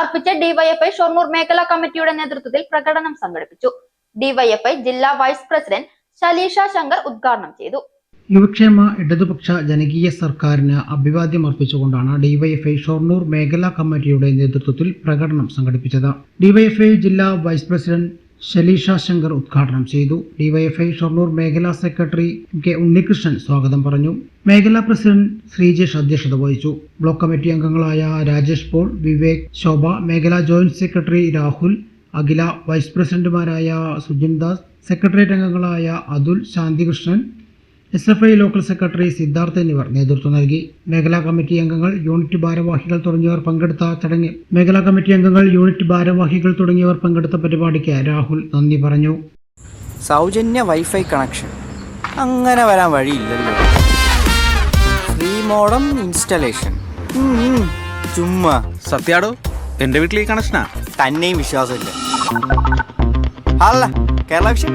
അർപ്പിച്ച് ഡിവൈഎഫ്ഐ ഷൊർണൂർ മേഖലാ കമ്മിറ്റിയുടെ നേതൃത്വത്തിൽ പ്രകടനം സംഘടിപ്പിച്ചു. ഡിവൈഎഫ്ഐ ജില്ലാ വൈസ് പ്രസിഡന്റ് ശലീഷ ശങ്കർ ഉദ്ഘാടനം ചെയ്തു. യുവക്ഷേമ ഇടതുപക്ഷ ജനകീയ സർക്കാരിന് അഭിവാദ്യം അർപ്പിച്ചുകൊണ്ടാണ് ഡിവൈഎഫ്ഐ ഷൊർണൂർ മേഖലാ കമ്മിറ്റിയുടെ നേതൃത്വത്തിൽ പ്രകടനം സംഘടിപ്പിച്ചത്. ഡിവൈഎഫ്ഐ ജില്ലാ വൈസ് പ്രസിഡന്റ് ശലീഷ ശങ്കർ ഉദ്ഘാടനം ചെയ്തു. ഡിവൈഎഫ്ഐ ഷൊർണൂർ മേഖലാ സെക്രട്ടറി കെ ഉണ്ണികൃഷ്ണൻ സ്വാഗതം പറഞ്ഞു. മേഖലാ പ്രസിഡന്റ് ശ്രീജേഷ് അധ്യക്ഷത വഹിച്ചു. ബ്ലോക്ക് കമ്മിറ്റി അംഗങ്ങളായ രാജേഷ് പോൾ വിവേക് ശോഭ മേഖലാ joint secretary Rahul Akhila vice പ്രസിഡന്റുമാരായ സുജിൻ ദാസ് സെക്രട്ടേറിയറ്റ് അംഗങ്ങളായ Athul Santhikrishnan S F I local secretary Siddharth എന്നിവർ നേതൃത്വം നൽകി. മേഖലാ കമ്മിറ്റി അംഗങ്ങൾ യൂണിറ്റ് ഭാരവാഹികൾ തുടങ്ങിയവർ പങ്കെടുത്ത ചടങ്ങിൽ മേഖലാ കമ്മിറ്റി അംഗങ്ങൾ യൂണിറ്റ് ഭാരവാഹികൾ തുടങ്ങിയവർ പങ്കെടുത്ത പരിപാടിക്ക് രാഹുൽ നന്ദി പറഞ്ഞു. സൗജന്യ വൈഫൈ കണക്ഷൻ. അങ്ങനെ വരാൻ വഴിയില്ലല്ലോ. Free modem installation. ഉം, ചുമ്മാ. സത്യാടോ എന്റെ വീട്ടിൽ ഈ കണക്ഷനാ? തന്നെയും വിശ്വാസമില്ല. അല്ല കേരള വിഷൻ.